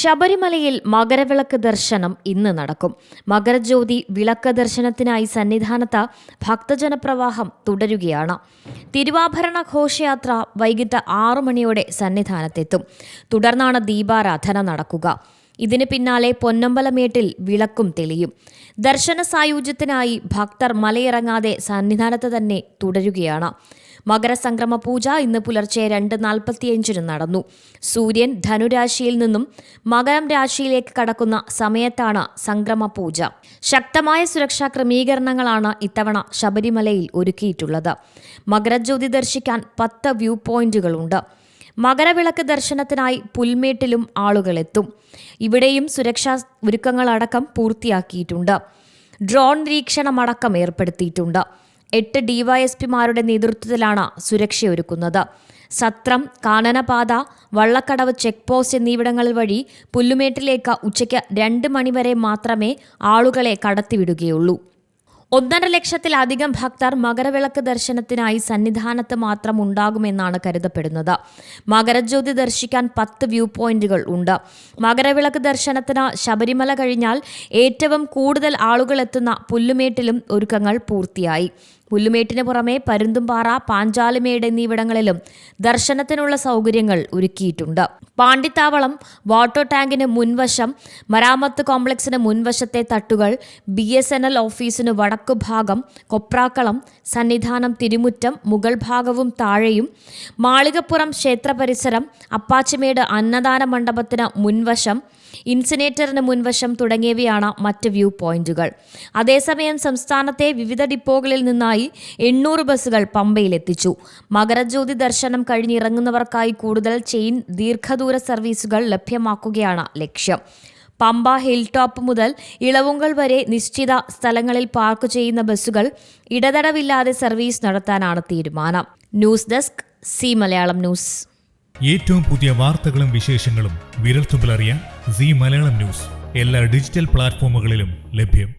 ശബരിമലയിൽ മകരവിളക്ക് ദർശനം ഇന്ന് നടക്കും. മകരജ്യോതി വിളക്ക് ദർശനത്തിനായി സന്നിധാനത്ത് ഭക്തജനപ്രവാഹം തുടരുകയാണ്. തിരുവാഭരണ ഘോഷയാത്ര വൈകിട്ട് ആറു മണിയോടെ സന്നിധാനത്തെത്തും. തുടർന്നാണ് ദീപാരാധന നടക്കുക. ഇതിന് പിന്നാലെ പൊന്നമ്പലമേട്ടിൽ വിളക്കും തെളിയും. ദർശന സായുജ്യത്തിനായി ഭക്തർ മലയിറങ്ങാതെ സന്നിധാനത്ത് തന്നെ തുടരുകയാണ്. മകരസംക്രമ പൂജ ഇന്ന് പുലർച്ചെ രണ്ട് നാൽപ്പത്തിയഞ്ചിന് നടന്നു. സൂര്യൻ ധനുരാശിയിൽ നിന്നും മകരം രാശിയിലേക്ക് കടക്കുന്ന സമയത്താണ് സംക്രമ പൂജ. ശക്തമായ സുരക്ഷാ ക്രമീകരണങ്ങളാണ് ഇത്തവണ ശബരിമലയിൽ ഒരുക്കിയിട്ടുള്ളത്. മകരജ്യോതി ദർശിക്കാൻ പത്ത് വ്യൂ പോയിന്റുകളുണ്ട്. മകരവിളക്ക് ദർശനത്തിനായി പുൽമേട്ടിലും ആളുകളെത്തും ഇവിടെയും സുരക്ഷാ ഒരുക്കങ്ങളടക്കം പൂർത്തിയാക്കിയിട്ടുണ്ട്. ഡ്രോൺ നിരീക്ഷണമടക്കം ഏർപ്പെടുത്തിയിട്ടുണ്ട്. എട്ട് ഡിവൈഎസ്പിമാരുടെ നേതൃത്വത്തിലാണ് സുരക്ഷയൊരുക്കുന്നത്. സത്രം കാനനപാത വള്ളക്കടവ് ചെക്ക് പോസ്റ്റ് എന്നിവിടങ്ങൾ വഴി പുല്ലുമേട്ടിലേക്ക് ഉച്ചയ്ക്ക് രണ്ട് മണിവരെ മാത്രമേ ആളുകളെ കടത്തിവിടുകയുള്ളൂ. ഒന്നര ലക്ഷത്തിലധികം ഭക്തർ മകരവിളക്ക് ദർശനത്തിനായി സന്നിധാനത്ത് മാത്രം ഉണ്ടാകുമെന്നാണ് കരുതപ്പെടുന്നത്. മകരജ്യോതി ദർശിക്കാൻ പത്ത് വ്യൂ പോയിന്റുകൾ ഉണ്ട്. മകരവിളക്ക് ദർശനത്തിന് ശബരിമല കഴിഞ്ഞാൽ ഏറ്റവും കൂടുതൽ ആളുകൾ എത്തുന്ന പുല്ലുമേട്ടിലും ഒരുക്കങ്ങൾ പൂർത്തിയായി. പുല്ലുമേട്ടിന് പുറമെ പരുന്തുംപാറ പാഞ്ചാലിമേട് എന്നിവിടങ്ങളിലും ദർശനത്തിനുള്ള സൗകര്യങ്ങൾ ഒരുക്കിയിട്ടുണ്ട്. പാണ്ടിത്താവളം വാട്ടർ ടാങ്കിന് മുൻവശം മരാമത്ത് കോംപ്ലക്സിന് മുൻവശത്തെ തട്ടുകൾ ബി എസ് എൻ എൽ ഓഫീസിന് വടക്കുഭാഗം കൊപ്രാക്കളം സന്നിധാനം തിരുമുറ്റം മുഗൾ ഭാഗവും താഴെയും മാളികപ്പുറം ക്ഷേത്ര പരിസരം അപ്പാച്ചിമേട് അന്നദാന മണ്ഡപത്തിന് മുൻവശം ഇൻസിനേറ്ററിന് മുൻവശം തുടങ്ങിയവയാണ് മറ്റ് വ്യൂ പോയിന്റുകൾ. അതേസമയം സംസ്ഥാനത്തെ വിവിധ ഡിപ്പോകളിൽ നിന്നായി എണ്ണൂറ് ബസ്സുകൾ പമ്പയിലെത്തിച്ചു. മകരജ്യോതി ദർശനം കഴിഞ്ഞിറങ്ങുന്നവർക്കായി കൂടുതൽ ചെയിൻ ദീർഘദൂര സർവീസുകൾ ലഭ്യമാക്കുകയാണ് ലക്ഷ്യം. പമ്പ ഹിൽ ടോപ്പ് മുതൽ ഇളവുങ്കൽ വരെ നിശ്ചിത സ്ഥലങ്ങളിൽ പാർക്ക് ചെയ്യുന്ന ബസ്സുകൾ ഇടതടവില്ലാതെ സർവീസ് നടത്താനാണ് തീരുമാനം. News desk C Malayalam news. ഏറ്റവും പുതിയ വാർത്തകളും വിശേഷങ്ങളും വിരൽത്തുമ്പിലറിയാൻ സി മലയാളം ന്യൂസ്. എല്ലാ ഡിജിറ്റൽ പ്ലാറ്റ്ഫോമുകളിലും ലഭ്യം.